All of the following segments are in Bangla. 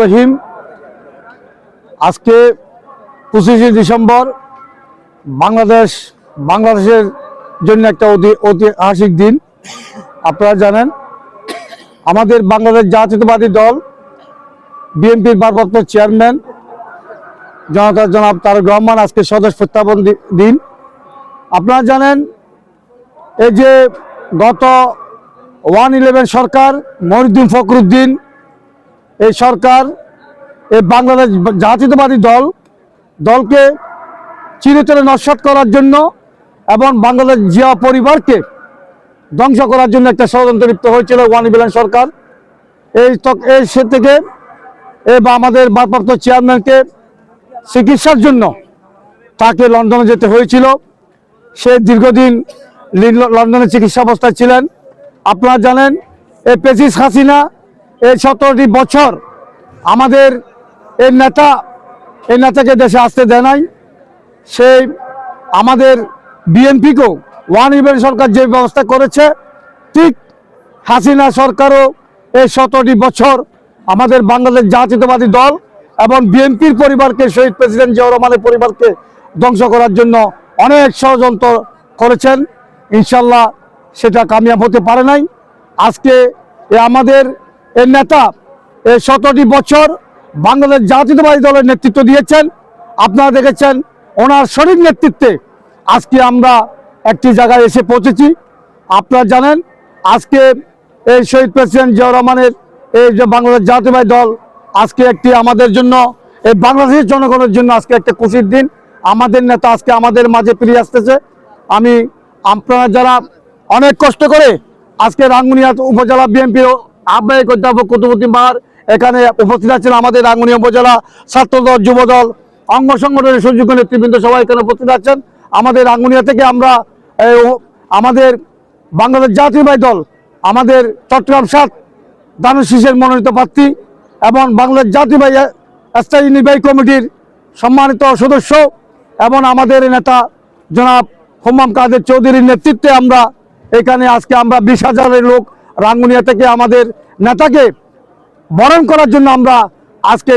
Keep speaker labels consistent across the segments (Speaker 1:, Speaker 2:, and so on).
Speaker 1: রহিম, আজকে পঁচিশে ডিসেম্বর বাংলাদেশ, বাংলাদেশের জন্য একটা অতি ঐতিহাসিক দিন। আপনারা জানেন, আমাদের বাংলাদেশ জাতীয়তাবাদী দল, বিএনপির ভারপ্রাপ্ত চেয়ারম্যান, জনতা জনাব তারেক রহমান আজকে স্বদেশ প্রত্যাপন দি- দিন। আপনারা জানেন, এই যে গত ওয়ান ইলেভেন সরকার মহিউদ্দিন ফখরুদ্দিন এই সরকার, এই বাংলাদেশ জাতীয়তাবাদী দল, দলকে চিরতরে নস্বাত করার জন্য এবং বাংলাদেশ জিয়া পরিবারকে ধ্বংস করার জন্য একটা ষড়যন্ত্র লিপ্ত হয়েছিল ওয়ান ইলেভেন সরকার। এই এই সে থেকে এ বা আমাদের ভারপ্রাপ্ত চেয়ারম্যানকে চিকিৎসার জন্য তাকে লন্ডনে যেতে হয়েছিল। সে দীর্ঘদিন লিন- লন্ডনে চিকিৎসা অবস্থায় ছিলেন। আপনারা জানেন, এই পেসিস হাসিনা এই সতেরোটি বছর আমাদের এই নেতা, এই নেতাকে দেশে আসতে দেয় নাই। সেই আমাদের বিএনপিকেও ওয়ান ইভেন সরকার যে ব্যবস্থা করেছে, ঠিক হাসিনা সরকারও এই সতেরোটি বছর আমাদের বাংলাদেশ জাতীয়তাবাদী দল এবং বিএনপির পরিবারকে, শহীদ প্রেসিডেন্ট জিয়াউর রহমানের পরিবারকে ধ্বংস করার জন্য অনেক ষড়যন্ত্র করেছেন। ইনশাল্লাহ সেটা কামিয়াব হতে পারে নাই। আজকে এ আমাদের এই নেতা এই সতেরোটি বছর বাংলাদেশ জাতীয়তাবাদী দলের নেতৃত্ব দিয়েছেন। আপনারা দেখেছেন ওনার সঠিক নেতৃত্বে আজকে আমরা একটি জায়গায় এসে পৌঁছেছি। আপনারা জানেন আজকে এই শহীদ প্রেসিডেন্ট জিয়াউর রহমানের এই যে বাংলাদেশ জাতীয়বাদী দল আজকে একটি আমাদের জন্য, এই বাংলাদেশের জনগণের জন্য আজকে একটা খুশির দিন। আমাদের নেতা আজকে আমাদের মাঝে ফিরে আসতেছে। আমি আপনারা যারা অনেক কষ্ট করে আজকে রাঙ্গুনিয়া উপজেলা বিএনপির আহ্বায়ক অধ্যাপক কুতুবুদ্দিন বাহার। এখানে উপস্থিত আছেন আমাদের রাঙ্গুনিয়া উপজেলা ছাত্রদল, যুবদল, অঙ্গ সংগঠনের সুযোগ্য নেতৃবৃন্দ সবাই এখানে উপস্থিত আছেন। আমাদের রাঙ্গুনিয়া থেকে আমরা আমাদের বাংলাদেশ জাতীয়বাহী দল, আমাদের চট্টগ্রাম সাত দানের শীষের মনোনীত প্রার্থী এবং বাংলাদেশ জাতীয়বাহী স্থায়ী নির্বাহী কমিটির সম্মানিত সদস্য এবং আমাদের নেতা জনাব হোমাম কাদের চৌধুরীর নেতৃত্বে আমরা এখানে আজকে আমরা বিশ হাজারের লোক রাঙ্গুনিয়া থেকে আমাদের নেতাকে বরণ করার জন্য আমরা আজকে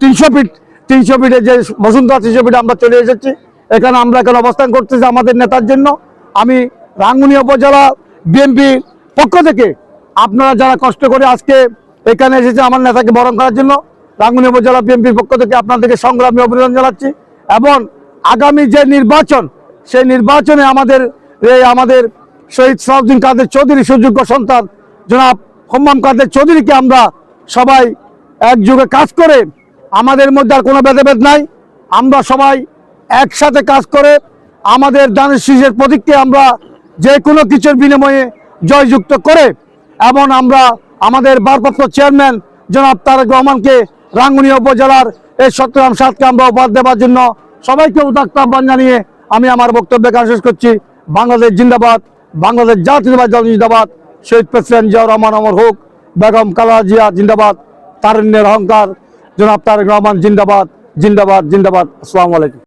Speaker 1: তিনশো ফিট, তিনশো ফিটে যে বসুন্ধরা তিনশো ফিটে আমরা চলে এসেছি। এখানে আমরা এখানে অবস্থান করতেছি আমাদের নেতার জন্য। আমি রাঙ্গুনিয়া উপজেলা বিএনপি পক্ষ থেকে আপনারা যারা কষ্ট করে আজকে এখানে এসেছে আমার নেতাকে বরণ করার জন্য, রাঙ্গুনিয়া উপজেলা বিএনপির পক্ষ থেকে আপনাদেরকে সংগ্রামী অভিনন্দন জানাচ্ছি এবং আগামী যে নির্বাচন, সেই নির্বাচনে আমাদের, এই আমাদের শহীদ সাউদ্দিন কাদের চৌধুরী সুযোগ্য সন্তান জনাব হোম্মাম কাদের চৌধুরীকে আমরা সবাই একযোগে কাজ করে, আমাদের মধ্যে আর কোনো ভেদাভেদ নাই। আমরা সবাই একসাথে কাজ করে, আমাদের দানের শীষের প্রতীককে আমরা যে কোনো কিছুর বিনিময়ে জয়যুক্ত করে, এবং আমরা আমাদের ভারপ্রাপ্ত চেয়ারম্যান জনাব তারেক রহমানকে রাঙ্গুনিয়া উপজেলার এই সত্যরাম সাতকে আমরা উপহার দেওয়ার জন্য সবাইকে উদাক্ত আহ্বান জানিয়ে আমি আমার বক্তব্য এখানে শেষ করছি। বাংলাদেশ জিন্দাবাদ, বাংলাদেশ জাতীয়তাবাদ জিন্দাবাদ। শহীদ প্রেসিডেন্ট জিয়া রহমান, অমর হোক, বেগম কালা জিয়া, জিন্দাবাদ। তারুণ্যের অহংকার। জনাব তারেক রহমান, জিন্দাবাদ জিন্দাবাদ জিন্দাবাদ। আসসালামু আলাইকুম।